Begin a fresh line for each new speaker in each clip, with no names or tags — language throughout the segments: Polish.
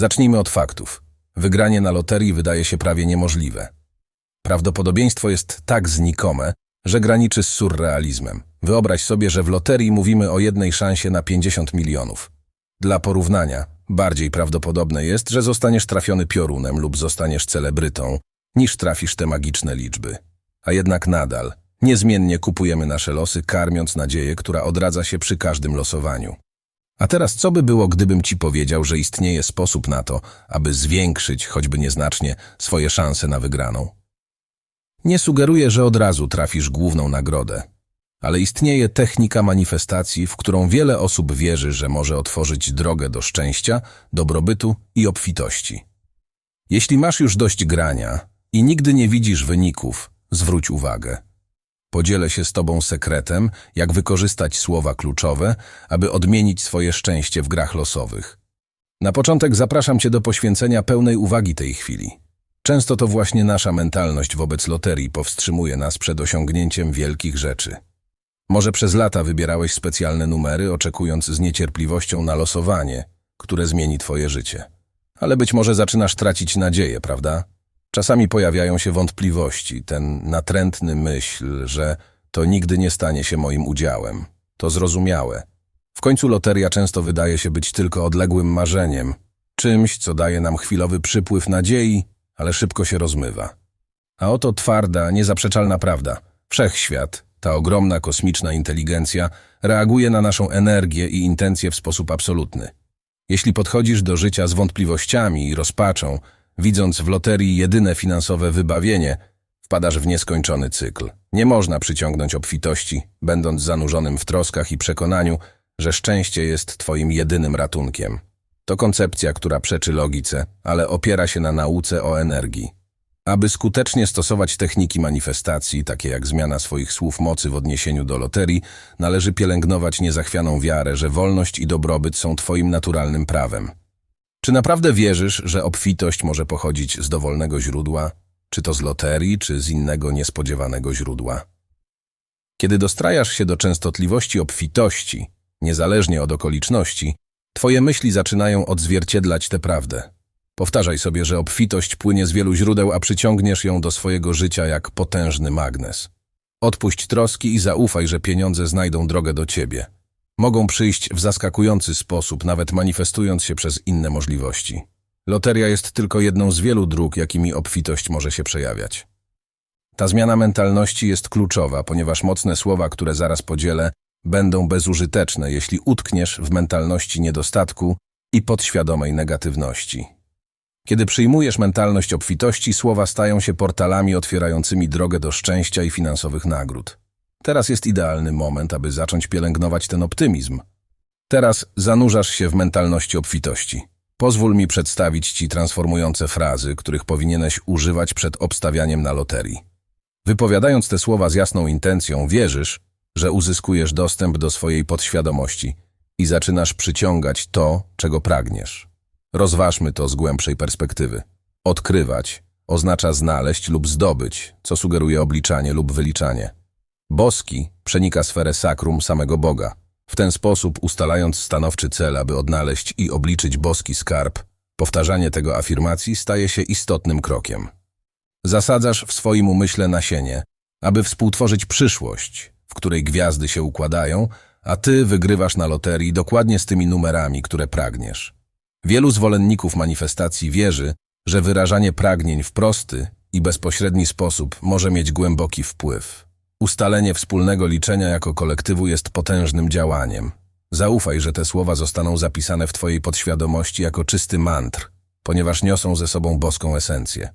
Zacznijmy od faktów. Wygranie na loterii wydaje się prawie niemożliwe. Prawdopodobieństwo jest tak znikome, że graniczy z surrealizmem. Wyobraź sobie, że w loterii mówimy o jednej szansie na 50 milionów. Dla porównania, bardziej prawdopodobne jest, że zostaniesz trafiony piorunem lub zostaniesz celebrytą, niż trafisz te magiczne liczby. A jednak nadal, niezmiennie kupujemy nasze losy, karmiąc nadzieję, która odradza się przy każdym losowaniu. A teraz co by było, gdybym ci powiedział, że istnieje sposób na to, aby zwiększyć, choćby nieznacznie, swoje szanse na wygraną? Nie sugeruję, że od razu trafisz główną nagrodę, ale istnieje technika manifestacji, w którą wiele osób wierzy, że może otworzyć drogę do szczęścia, dobrobytu i obfitości. Jeśli masz już dość grania i nigdy nie widzisz wyników, zwróć uwagę. Podzielę się z Tobą sekretem, jak wykorzystać słowa kluczowe, aby odmienić swoje szczęście w grach losowych. Na początek zapraszam Cię do poświęcenia pełnej uwagi tej chwili. Często to właśnie nasza mentalność wobec loterii powstrzymuje nas przed osiągnięciem wielkich rzeczy. Może przez lata wybierałeś specjalne numery, oczekując z niecierpliwością na losowanie, które zmieni Twoje życie. Ale być może zaczynasz tracić nadzieję, prawda? Czasami pojawiają się wątpliwości, ten natrętny myśl, że to nigdy nie stanie się moim udziałem. To zrozumiałe. W końcu loteria często wydaje się być tylko odległym marzeniem, czymś, co daje nam chwilowy przypływ nadziei, ale szybko się rozmywa. A oto twarda, niezaprzeczalna prawda. Wszechświat, ta ogromna kosmiczna inteligencja, reaguje na naszą energię i intencje w sposób absolutny. Jeśli podchodzisz do życia z wątpliwościami i rozpaczą, widząc w loterii jedyne finansowe wybawienie, wpadasz w nieskończony cykl. Nie można przyciągnąć obfitości, będąc zanurzonym w troskach i przekonaniu, że szczęście jest twoim jedynym ratunkiem. To koncepcja, która przeczy logice, ale opiera się na nauce o energii. Aby skutecznie stosować techniki manifestacji, takie jak zmiana swoich słów mocy w odniesieniu do loterii, należy pielęgnować niezachwianą wiarę, że wolność i dobrobyt są twoim naturalnym prawem. Czy naprawdę wierzysz, że obfitość może pochodzić z dowolnego źródła, czy to z loterii, czy z innego niespodziewanego źródła? Kiedy dostrajasz się do częstotliwości obfitości, niezależnie od okoliczności, twoje myśli zaczynają odzwierciedlać tę prawdę. Powtarzaj sobie, że obfitość płynie z wielu źródeł, a przyciągniesz ją do swojego życia jak potężny magnes. Odpuść troski i zaufaj, że pieniądze znajdą drogę do ciebie. Mogą przyjść w zaskakujący sposób, nawet manifestując się przez inne możliwości. Loteria jest tylko jedną z wielu dróg, jakimi obfitość może się przejawiać. Ta zmiana mentalności jest kluczowa, ponieważ mocne słowa, które zaraz podzielę, będą bezużyteczne, jeśli utkniesz w mentalności niedostatku i podświadomej negatywności. Kiedy przyjmujesz mentalność obfitości, słowa stają się portalami otwierającymi drogę do szczęścia i finansowych nagród. Teraz jest idealny moment, aby zacząć pielęgnować ten optymizm. Teraz zanurzasz się w mentalności obfitości. Pozwól mi przedstawić Ci transformujące frazy, których powinieneś używać przed obstawianiem na loterii. Wypowiadając te słowa z jasną intencją, wierzysz, że uzyskujesz dostęp do swojej podświadomości i zaczynasz przyciągać to, czego pragniesz. Rozważmy to z głębszej perspektywy. Odkrywać oznacza znaleźć lub zdobyć, co sugeruje obliczanie lub wyliczanie. Boski przenika sferę sakrum samego Boga. W ten sposób, ustalając stanowczy cel, aby odnaleźć i obliczyć boski skarb, powtarzanie tego afirmacji staje się istotnym krokiem. Zasadzasz w swoim umyśle nasienie, aby współtworzyć przyszłość, w której gwiazdy się układają, a ty wygrywasz na loterii dokładnie z tymi numerami, które pragniesz. Wielu zwolenników manifestacji wierzy, że wyrażanie pragnień w prosty i bezpośredni sposób może mieć głęboki wpływ. Ustalenie wspólnego liczenia jako kolektywu jest potężnym działaniem. Zaufaj, że te słowa zostaną zapisane w Twojej podświadomości jako czysty mantr, ponieważ niosą ze sobą boską esencję.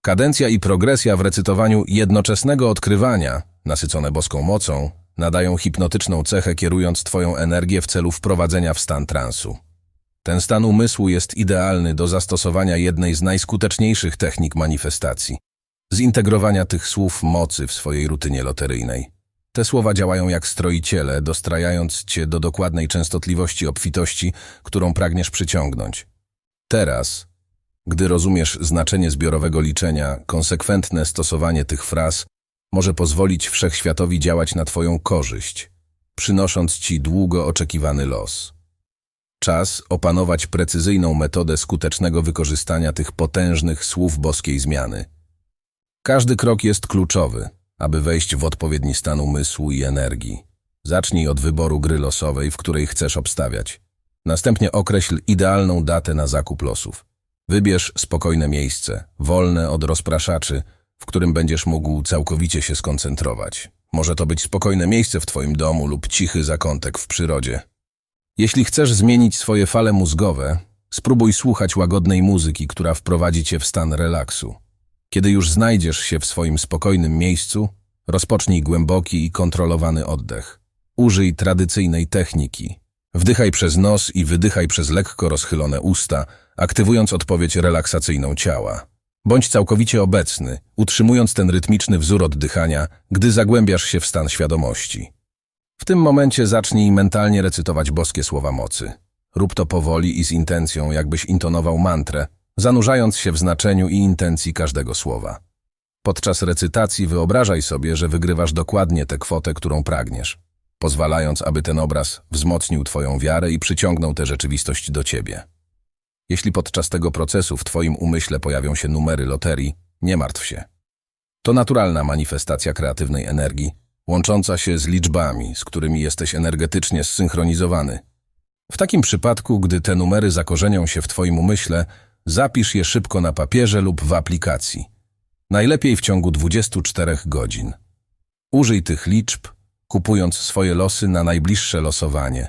Kadencja i progresja w recytowaniu jednoczesnego odkrywania, nasycone boską mocą, nadają hipnotyczną cechę kierując Twoją energię w celu wprowadzenia w stan transu. Ten stan umysłu jest idealny do zastosowania jednej z najskuteczniejszych technik manifestacji zintegrowania tych słów mocy w swojej rutynie loteryjnej. Te słowa działają jak stroiciele, dostrajając cię do dokładnej częstotliwości obfitości, którą pragniesz przyciągnąć. Teraz, gdy rozumiesz znaczenie zbiorowego liczenia, konsekwentne stosowanie tych fraz może pozwolić wszechświatowi działać na twoją korzyść, przynosząc ci długo oczekiwany los. Czas opanować precyzyjną metodę skutecznego wykorzystania tych potężnych słów boskiej zmiany. Każdy krok jest kluczowy, aby wejść w odpowiedni stan umysłu i energii. Zacznij od wyboru gry losowej, w której chcesz obstawiać. Następnie określ idealną datę na zakup losów. Wybierz spokojne miejsce, wolne od rozpraszaczy, w którym będziesz mógł całkowicie się skoncentrować. Może to być spokojne miejsce w Twoim domu lub cichy zakątek w przyrodzie. Jeśli chcesz zmienić swoje fale mózgowe, spróbuj słuchać łagodnej muzyki, która wprowadzi Cię w stan relaksu. Kiedy już znajdziesz się w swoim spokojnym miejscu, rozpocznij głęboki i kontrolowany oddech. Użyj tradycyjnej techniki. Wdychaj przez nos i wydychaj przez lekko rozchylone usta, aktywując odpowiedź relaksacyjną ciała. Bądź całkowicie obecny, utrzymując ten rytmiczny wzór oddychania, gdy zagłębiasz się w stan świadomości. W tym momencie zacznij mentalnie recytować boskie słowa mocy. Rób to powoli i z intencją, jakbyś intonował mantrę, zanurzając się w znaczeniu i intencji każdego słowa. Podczas recytacji wyobrażaj sobie, że wygrywasz dokładnie tę kwotę, którą pragniesz, pozwalając, aby ten obraz wzmocnił Twoją wiarę i przyciągnął tę rzeczywistość do Ciebie. Jeśli podczas tego procesu w Twoim umyśle pojawią się numery loterii, nie martw się. To naturalna manifestacja kreatywnej energii, łącząca się z liczbami, z którymi jesteś energetycznie zsynchronizowany. W takim przypadku, gdy te numery zakorzenią się w Twoim umyśle, zapisz je szybko na papierze lub w aplikacji. Najlepiej w ciągu 24 godzin. Użyj tych liczb, kupując swoje losy na najbliższe losowanie.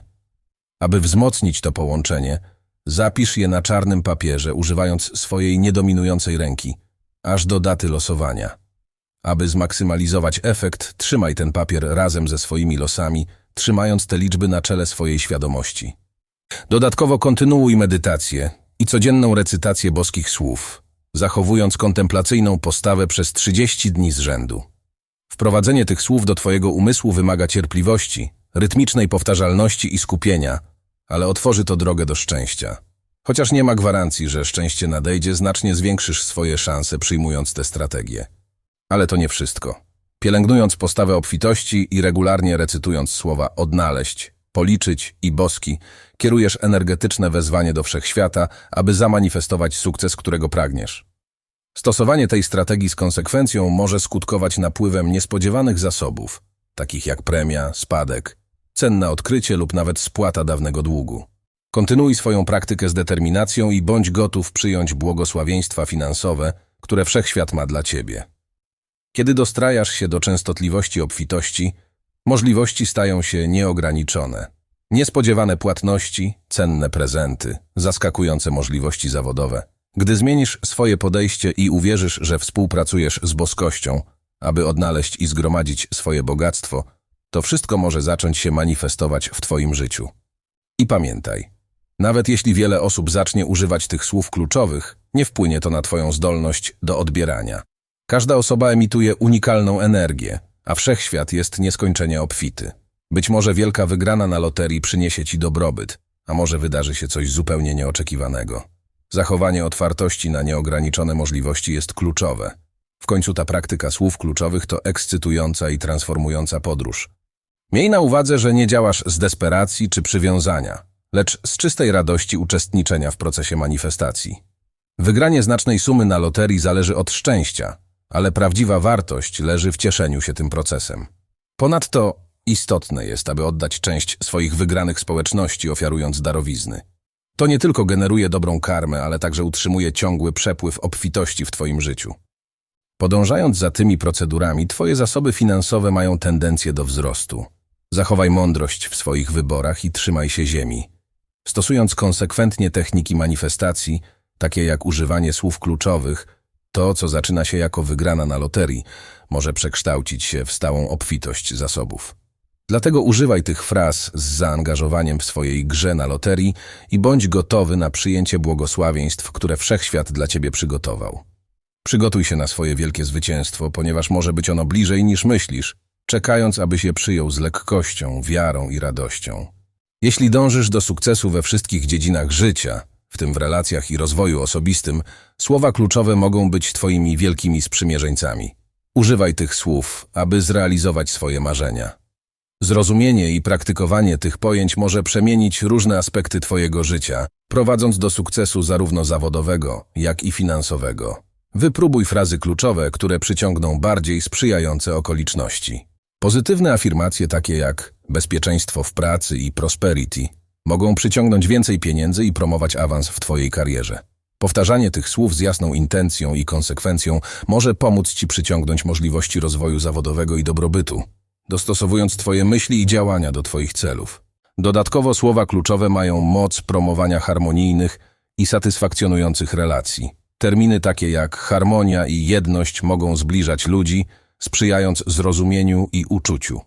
Aby wzmocnić to połączenie, zapisz je na czarnym papierze, używając swojej niedominującej ręki, aż do daty losowania. Aby zmaksymalizować efekt, trzymaj ten papier razem ze swoimi losami, trzymając te liczby na czele swojej świadomości. Dodatkowo kontynuuj medytację i codzienną recytację boskich słów, zachowując kontemplacyjną postawę przez 30 dni z rzędu. Wprowadzenie tych słów do Twojego umysłu wymaga cierpliwości, rytmicznej powtarzalności i skupienia, ale otworzy to drogę do szczęścia. Chociaż nie ma gwarancji, że szczęście nadejdzie, znacznie zwiększysz swoje szanse przyjmując tę strategię. Ale to nie wszystko. Pielęgnując postawę obfitości i regularnie recytując słowa odnaleźć, policzyć i boski, kierujesz energetyczne wezwanie do wszechświata, aby zamanifestować sukces, którego pragniesz. Stosowanie tej strategii z konsekwencją może skutkować napływem niespodziewanych zasobów, takich jak premia, spadek, cenne odkrycie lub nawet spłata dawnego długu. Kontynuuj swoją praktykę z determinacją i bądź gotów przyjąć błogosławieństwa finansowe, które wszechświat ma dla ciebie. Kiedy dostrajasz się do częstotliwości obfitości, możliwości stają się nieograniczone. Niespodziewane płatności, cenne prezenty, zaskakujące możliwości zawodowe. Gdy zmienisz swoje podejście i uwierzysz, że współpracujesz z boskością, aby odnaleźć i zgromadzić swoje bogactwo, to wszystko może zacząć się manifestować w Twoim życiu. I pamiętaj, nawet jeśli wiele osób zacznie używać tych słów kluczowych, nie wpłynie to na Twoją zdolność do odbierania. Każda osoba emituje unikalną energię, a wszechświat jest nieskończenie obfity. Być może wielka wygrana na loterii przyniesie Ci dobrobyt, a może wydarzy się coś zupełnie nieoczekiwanego. Zachowanie otwartości na nieograniczone możliwości jest kluczowe. W końcu ta praktyka słów kluczowych to ekscytująca i transformująca podróż. Miej na uwadze, że nie działasz z desperacji czy przywiązania, lecz z czystej radości uczestniczenia w procesie manifestacji. Wygranie znacznej sumy na loterii zależy od szczęścia, ale prawdziwa wartość leży w cieszeniu się tym procesem. Ponadto istotne jest, aby oddać część swoich wygranych społeczności, ofiarując darowizny. To nie tylko generuje dobrą karmę, ale także utrzymuje ciągły przepływ obfitości w Twoim życiu. Podążając za tymi procedurami, Twoje zasoby finansowe mają tendencję do wzrostu. Zachowaj mądrość w swoich wyborach i trzymaj się ziemi. Stosując konsekwentnie techniki manifestacji, takie jak używanie słów kluczowych, to, co zaczyna się jako wygrana na loterii, może przekształcić się w stałą obfitość zasobów. Dlatego używaj tych fraz z zaangażowaniem w swojej grze na loterii i bądź gotowy na przyjęcie błogosławieństw, które wszechświat dla ciebie przygotował. Przygotuj się na swoje wielkie zwycięstwo, ponieważ może być ono bliżej niż myślisz, czekając, abyś je przyjął z lekkością, wiarą i radością. Jeśli dążysz do sukcesu we wszystkich dziedzinach życia, w tym w relacjach i rozwoju osobistym, słowa kluczowe mogą być Twoimi wielkimi sprzymierzeńcami. Używaj tych słów, aby zrealizować swoje marzenia. Zrozumienie i praktykowanie tych pojęć może przemienić różne aspekty Twojego życia, prowadząc do sukcesu zarówno zawodowego, jak i finansowego. Wypróbuj frazy kluczowe, które przyciągną bardziej sprzyjające okoliczności. Pozytywne afirmacje takie jak bezpieczeństwo w pracy i prosperity mogą przyciągnąć więcej pieniędzy i promować awans w Twojej karierze. Powtarzanie tych słów z jasną intencją i konsekwencją może pomóc Ci przyciągnąć możliwości rozwoju zawodowego i dobrobytu, dostosowując Twoje myśli i działania do Twoich celów. Dodatkowo słowa kluczowe mają moc promowania harmonijnych i satysfakcjonujących relacji. Terminy takie jak harmonia i jedność mogą zbliżać ludzi, sprzyjając zrozumieniu i uczuciu.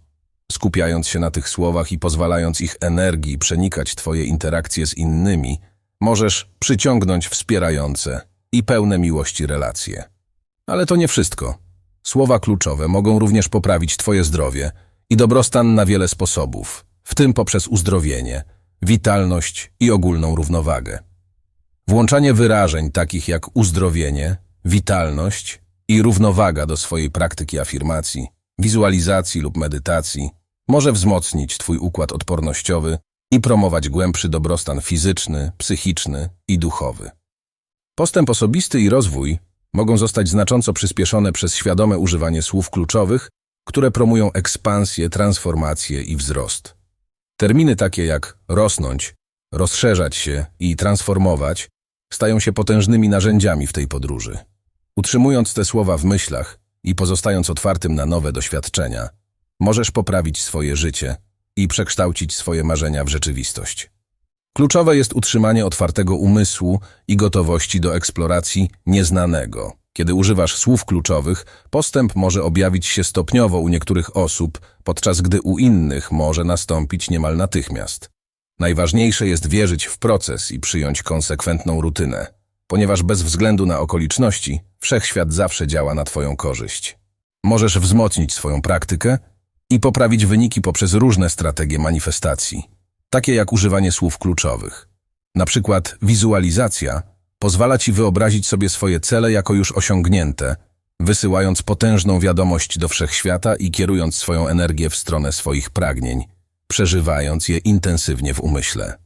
Skupiając się na tych słowach i pozwalając ich energii przenikać Twoje interakcje z innymi, możesz przyciągnąć wspierające i pełne miłości relacje. Ale to nie wszystko. Słowa kluczowe mogą również poprawić Twoje zdrowie i dobrostan na wiele sposobów, w tym poprzez uzdrowienie, witalność i ogólną równowagę. Włączanie wyrażeń takich jak uzdrowienie, witalność i równowaga do swojej praktyki afirmacji, wizualizacji lub medytacji może wzmocnić Twój układ odpornościowy i promować głębszy dobrostan fizyczny, psychiczny i duchowy. Postęp osobisty i rozwój mogą zostać znacząco przyspieszone przez świadome używanie słów kluczowych, które promują ekspansję, transformację i wzrost. Terminy takie jak rosnąć, rozszerzać się i transformować stają się potężnymi narzędziami w tej podróży. Utrzymując te słowa w myślach i pozostając otwartym na nowe doświadczenia, możesz poprawić swoje życie i przekształcić swoje marzenia w rzeczywistość. Kluczowe jest utrzymanie otwartego umysłu i gotowości do eksploracji nieznanego. Kiedy używasz słów kluczowych, postęp może objawić się stopniowo u niektórych osób, podczas gdy u innych może nastąpić niemal natychmiast. Najważniejsze jest wierzyć w proces i przyjąć konsekwentną rutynę, ponieważ bez względu na okoliczności, wszechświat zawsze działa na Twoją korzyść. Możesz wzmocnić swoją praktykę i poprawić wyniki poprzez różne strategie manifestacji, takie jak używanie słów kluczowych. Na przykład wizualizacja pozwala Ci wyobrazić sobie swoje cele jako już osiągnięte, wysyłając potężną wiadomość do wszechświata i kierując swoją energię w stronę swoich pragnień, przeżywając je intensywnie w umyśle.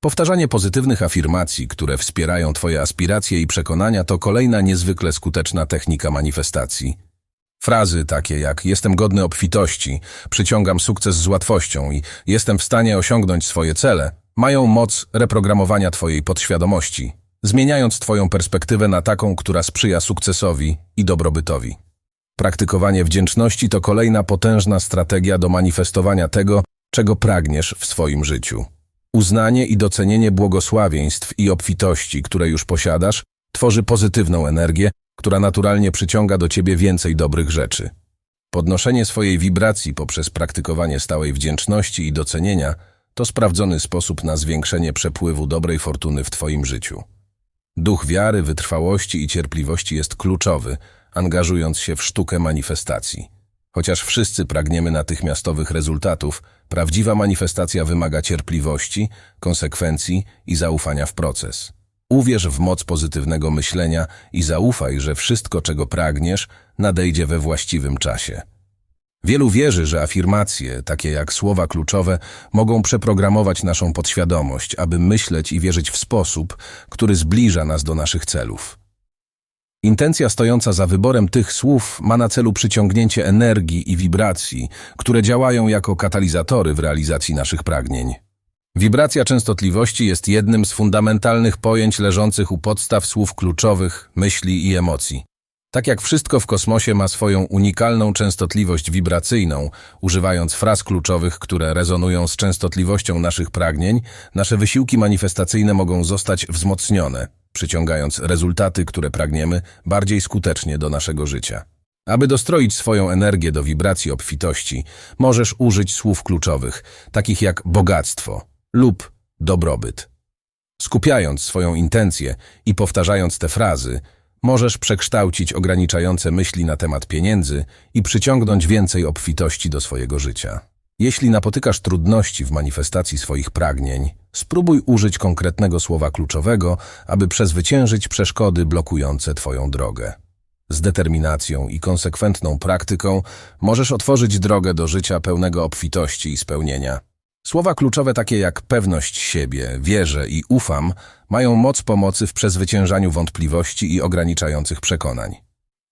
Powtarzanie pozytywnych afirmacji, które wspierają Twoje aspiracje i przekonania, to kolejna niezwykle skuteczna technika manifestacji. Frazy takie jak jestem godny obfitości, przyciągam sukces z łatwością i jestem w stanie osiągnąć swoje cele, mają moc reprogramowania Twojej podświadomości, zmieniając Twoją perspektywę na taką, która sprzyja sukcesowi i dobrobytowi. Praktykowanie wdzięczności to kolejna potężna strategia do manifestowania tego, czego pragniesz w swoim życiu. Uznanie i docenienie błogosławieństw i obfitości, które już posiadasz, tworzy pozytywną energię, która naturalnie przyciąga do ciebie więcej dobrych rzeczy. Podnoszenie swojej wibracji poprzez praktykowanie stałej wdzięczności i docenienia to sprawdzony sposób na zwiększenie przepływu dobrej fortuny w Twoim życiu. Duch wiary, wytrwałości i cierpliwości jest kluczowy, angażując się w sztukę manifestacji. Chociaż wszyscy pragniemy natychmiastowych rezultatów, prawdziwa manifestacja wymaga cierpliwości, konsekwencji i zaufania w proces. Uwierz w moc pozytywnego myślenia i zaufaj, że wszystko, czego pragniesz, nadejdzie we właściwym czasie. Wielu wierzy, że afirmacje, takie jak słowa kluczowe, mogą przeprogramować naszą podświadomość, aby myśleć i wierzyć w sposób, który zbliża nas do naszych celów. Intencja stojąca za wyborem tych słów ma na celu przyciągnięcie energii i wibracji, które działają jako katalizatory w realizacji naszych pragnień. Wibracja częstotliwości jest jednym z fundamentalnych pojęć leżących u podstaw słów kluczowych, myśli i emocji. Tak jak wszystko w kosmosie ma swoją unikalną częstotliwość wibracyjną, używając fraz kluczowych, które rezonują z częstotliwością naszych pragnień, nasze wysiłki manifestacyjne mogą zostać wzmocnione, przyciągając rezultaty, które pragniemy, bardziej skutecznie do naszego życia. Aby dostroić swoją energię do wibracji obfitości, możesz użyć słów kluczowych, takich jak bogactwo lub dobrobyt. Skupiając swoją intencję i powtarzając te frazy, możesz przekształcić ograniczające myśli na temat pieniędzy i przyciągnąć więcej obfitości do swojego życia. Jeśli napotykasz trudności w manifestacji swoich pragnień, spróbuj użyć konkretnego słowa kluczowego, aby przezwyciężyć przeszkody blokujące Twoją drogę. Z determinacją i konsekwentną praktyką możesz otworzyć drogę do życia pełnego obfitości i spełnienia. Słowa kluczowe takie jak pewność siebie, wierzę i ufam mają moc pomocy w przezwyciężaniu wątpliwości i ograniczających przekonań.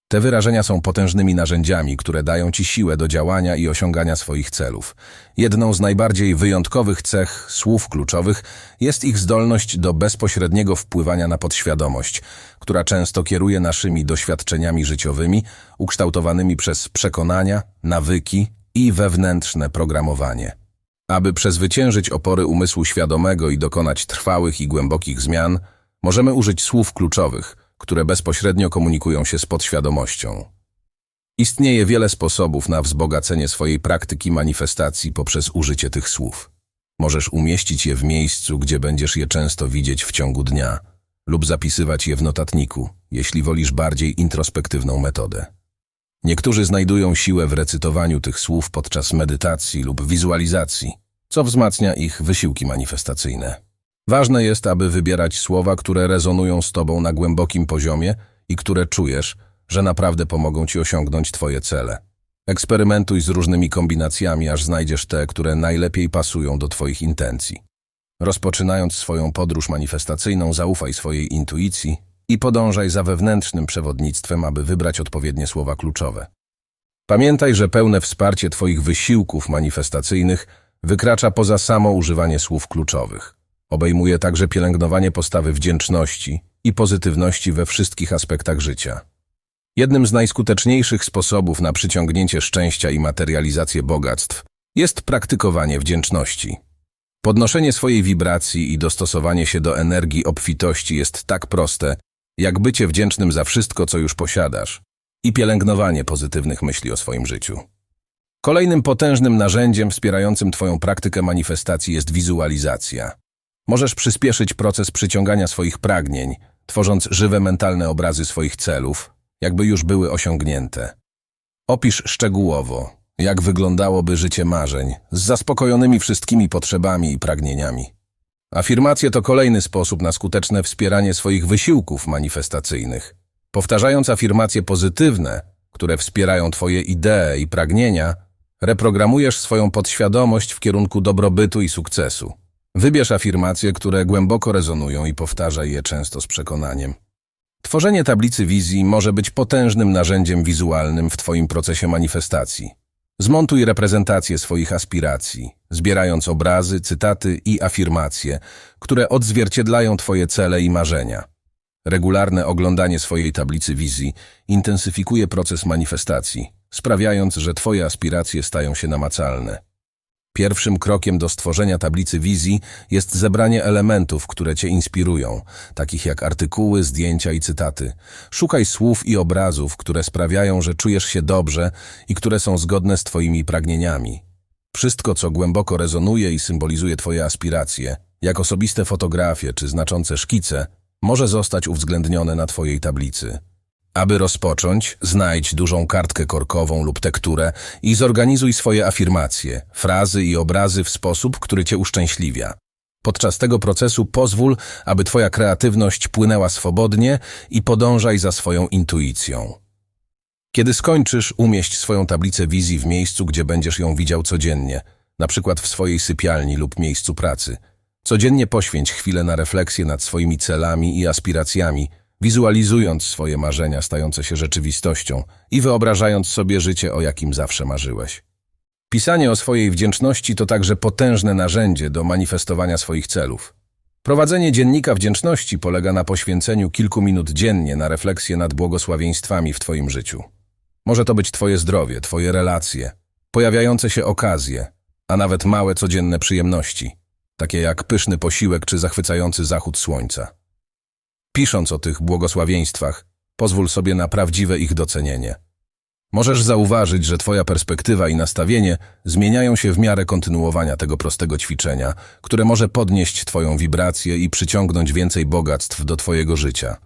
Te wyrażenia są potężnymi narzędziami, które dają ci siłę do działania i osiągania swoich celów. Jedną z najbardziej wyjątkowych cech słów kluczowych jest ich zdolność do bezpośredniego wpływania na podświadomość, która często kieruje naszymi doświadczeniami życiowymi, ukształtowanymi przez przekonania, nawyki i wewnętrzne programowanie. Aby przezwyciężyć opory umysłu świadomego i dokonać trwałych i głębokich zmian, możemy użyć słów kluczowych, które bezpośrednio komunikują się z podświadomością. Istnieje wiele sposobów na wzbogacenie swojej praktyki manifestacji poprzez użycie tych słów. Możesz umieścić je w miejscu, gdzie będziesz je często widzieć w ciągu dnia, lub zapisywać je w notatniku, jeśli wolisz bardziej introspektywną metodę. Niektórzy znajdują siłę w recytowaniu tych słów podczas medytacji lub wizualizacji, co wzmacnia ich wysiłki manifestacyjne. Ważne jest, aby wybierać słowa, które rezonują z Tobą na głębokim poziomie i które czujesz, że naprawdę pomogą Ci osiągnąć Twoje cele. Eksperymentuj z różnymi kombinacjami, aż znajdziesz te, które najlepiej pasują do Twoich intencji. Rozpoczynając swoją podróż manifestacyjną, zaufaj swojej intuicji i podążaj za wewnętrznym przewodnictwem, aby wybrać odpowiednie słowa kluczowe. Pamiętaj, że pełne wsparcie Twoich wysiłków manifestacyjnych wykracza poza samo używanie słów kluczowych. Obejmuje także pielęgnowanie postawy wdzięczności i pozytywności we wszystkich aspektach życia. Jednym z najskuteczniejszych sposobów na przyciągnięcie szczęścia i materializację bogactw jest praktykowanie wdzięczności. Podnoszenie swojej wibracji i dostosowanie się do energii obfitości jest tak proste, jak bycie wdzięcznym za wszystko, co już posiadasz i pielęgnowanie pozytywnych myśli o swoim życiu. Kolejnym potężnym narzędziem wspierającym Twoją praktykę manifestacji jest wizualizacja. Możesz przyspieszyć proces przyciągania swoich pragnień, tworząc żywe mentalne obrazy swoich celów, jakby już były osiągnięte. Opisz szczegółowo, jak wyglądałoby życie marzeń, z zaspokojonymi wszystkimi potrzebami i pragnieniami. Afirmacje to kolejny sposób na skuteczne wspieranie swoich wysiłków manifestacyjnych. Powtarzając afirmacje pozytywne, które wspierają Twoje idee i pragnienia, reprogramujesz swoją podświadomość w kierunku dobrobytu i sukcesu. Wybierz afirmacje, które głęboko rezonują i powtarzaj je często z przekonaniem. Tworzenie tablicy wizji może być potężnym narzędziem wizualnym w Twoim procesie manifestacji. Zmontuj reprezentację swoich aspiracji, zbierając obrazy, cytaty i afirmacje, które odzwierciedlają Twoje cele i marzenia. Regularne oglądanie swojej tablicy wizji intensyfikuje proces manifestacji, sprawiając, że Twoje aspiracje stają się namacalne. Pierwszym krokiem do stworzenia tablicy wizji jest zebranie elementów, które Cię inspirują, takich jak artykuły, zdjęcia i cytaty. Szukaj słów i obrazów, które sprawiają, że czujesz się dobrze i które są zgodne z Twoimi pragnieniami. Wszystko, co głęboko rezonuje i symbolizuje Twoje aspiracje, jak osobiste fotografie czy znaczące szkice, może zostać uwzględnione na Twojej tablicy. Aby rozpocząć, znajdź dużą kartkę korkową lub tekturę i zorganizuj swoje afirmacje, frazy i obrazy w sposób, który Cię uszczęśliwia. Podczas tego procesu pozwól, aby Twoja kreatywność płynęła swobodnie i podążaj za swoją intuicją. Kiedy skończysz, umieść swoją tablicę wizji w miejscu, gdzie będziesz ją widział codziennie, na przykład w swojej sypialni lub miejscu pracy. Codziennie poświęć chwilę na refleksję nad swoimi celami i aspiracjami, wizualizując swoje marzenia stające się rzeczywistością i wyobrażając sobie życie, o jakim zawsze marzyłeś. Pisanie o swojej wdzięczności to także potężne narzędzie do manifestowania swoich celów. Prowadzenie dziennika wdzięczności polega na poświęceniu kilku minut dziennie na refleksję nad błogosławieństwami w Twoim życiu. Może to być Twoje zdrowie, Twoje relacje, pojawiające się okazje, a nawet małe codzienne przyjemności, takie jak pyszny posiłek czy zachwycający zachód słońca. Pisząc o tych błogosławieństwach, pozwól sobie na prawdziwe ich docenienie. Możesz zauważyć, że Twoja perspektywa i nastawienie zmieniają się w miarę kontynuowania tego prostego ćwiczenia, które może podnieść Twoją wibrację i przyciągnąć więcej bogactw do Twojego życia.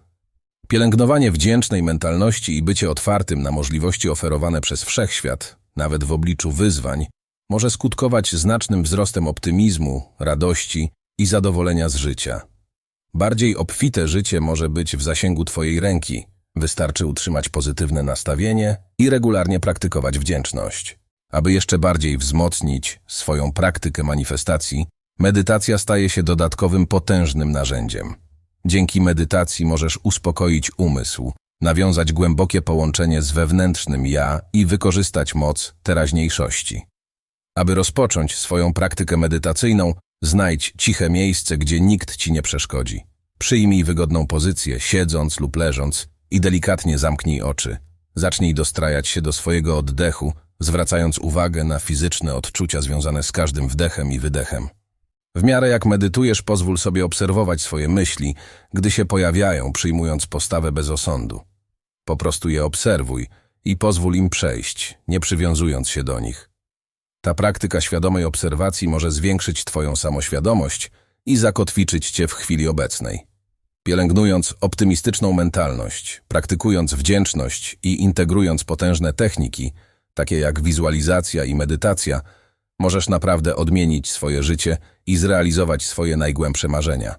Pielęgnowanie wdzięcznej mentalności i bycie otwartym na możliwości oferowane przez wszechświat, nawet w obliczu wyzwań, może skutkować znacznym wzrostem optymizmu, radości i zadowolenia z życia. Bardziej obfite życie może być w zasięgu Twojej ręki, Wystarczy utrzymać pozytywne nastawienie i regularnie praktykować wdzięczność. Aby jeszcze bardziej wzmocnić swoją praktykę manifestacji, medytacja staje się dodatkowym potężnym narzędziem. Dzięki medytacji możesz uspokoić umysł, nawiązać głębokie połączenie z wewnętrznym ja i wykorzystać moc teraźniejszości. Aby rozpocząć swoją praktykę medytacyjną, znajdź ciche miejsce, gdzie nikt ci nie przeszkodzi. Przyjmij wygodną pozycję, siedząc lub leżąc i delikatnie zamknij oczy. Zacznij dostrajać się do swojego oddechu, zwracając uwagę na fizyczne odczucia związane z każdym wdechem i wydechem. W miarę jak medytujesz, pozwól sobie obserwować swoje myśli, gdy się pojawiają, przyjmując postawę bez osądu. Po prostu je obserwuj i pozwól im przejść, nie przywiązując się do nich. Ta praktyka świadomej obserwacji może zwiększyć Twoją samoświadomość i zakotwiczyć Cię w chwili obecnej. Pielęgnując optymistyczną mentalność, praktykując wdzięczność i integrując potężne techniki, takie jak wizualizacja i medytacja, możesz naprawdę odmienić swoje życie i zrealizować swoje najgłębsze marzenia.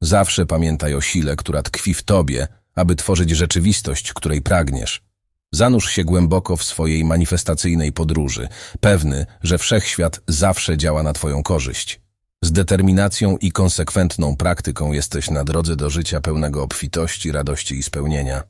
Zawsze pamiętaj o sile, która tkwi w Tobie, aby tworzyć rzeczywistość, której pragniesz. Zanurz się głęboko w swojej manifestacyjnej podróży, pewny, że wszechświat zawsze działa na Twoją korzyść. Z determinacją i konsekwentną praktyką jesteś na drodze do życia pełnego obfitości, radości i spełnienia.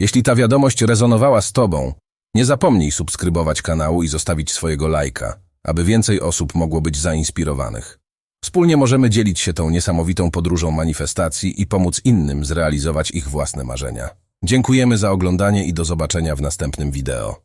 Jeśli ta wiadomość rezonowała z Tobą, nie zapomnij subskrybować kanału i zostawić swojego lajka, aby więcej osób mogło być zainspirowanych. Wspólnie możemy dzielić się tą niesamowitą podróżą manifestacji i pomóc innym zrealizować ich własne marzenia. Dziękujemy za oglądanie i do zobaczenia w następnym wideo.